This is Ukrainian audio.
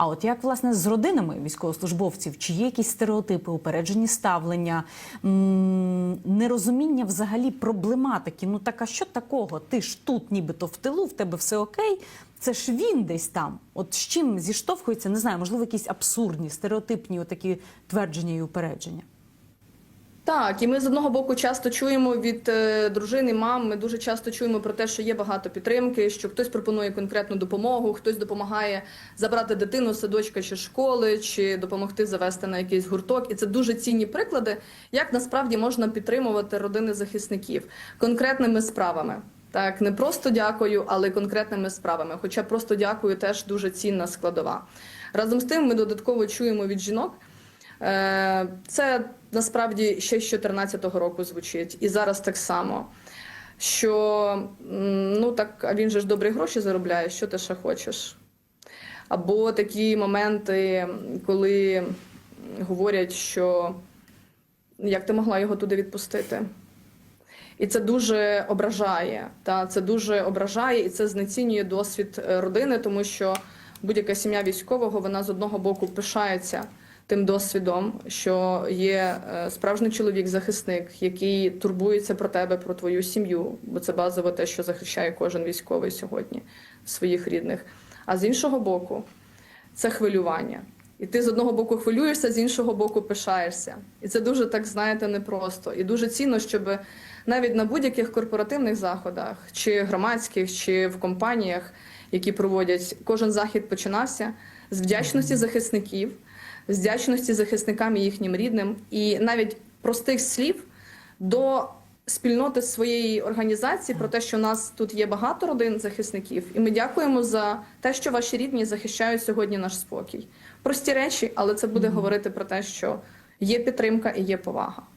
А от як власне з родинами військовослужбовців, чи є якісь стереотипи, упереджені ставлення, нерозуміння взагалі проблематики? Ну так а що такого? Ти ж тут, нібито в тилу, в тебе все окей. Це ж він десь там. От з чим зіштовхується, не знаю, можливо, якісь абсурдні, стереотипні отакі твердження і упередження. Так, і ми з одного боку часто чуємо від е, дружини, мам. Ми дуже часто чуємо про те, що є багато підтримки, що хтось пропонує конкретну допомогу, хтось допомагає забрати дитину з садочка чи школи, чи допомогти завести на якийсь гурток. І це дуже цінні приклади, як насправді можна підтримувати родини захисників конкретними справами. Так, не просто дякую, але конкретними справами. Хоча просто дякую теж дуже цінна складова. Разом з тим, ми додатково чуємо від жінок. Е, Це насправді ще з 2014 року звучить, і зараз так само. Що ну так, а він же ж добрі гроші заробляє, що ти ще хочеш? Або такі моменти, коли говорять, що як ти могла його туди відпустити? І це дуже ображає. Та це дуже ображає, і це знецінює досвід е, родини, тому що будь-яка сім'я військового вона з одного боку пишається тим досвідом, що є е, справжній чоловік, захисник, який турбується про тебе, про твою сім'ю, бо це базово те, що захищає кожен військовий сьогодні своїх рідних. А з іншого боку, це хвилювання. І ти з одного боку хвилюєшся, з іншого боку пишаєшся. І це дуже так, знаєте, непросто. І дуже цінно, щоб навіть на будь-яких корпоративних заходах, чи громадських, чи в компаніях, які проводять, кожен захід починався з вдячності захисників, вдячності захисникам і їхнім рідним, і навіть простих слів до спільноти своєї організації про те, що у нас тут є багато родин захисників, і ми дякуємо за те, що ваші рідні захищають сьогодні наш спокій. Прості речі, але це буде говорити про те, що є підтримка і є повага.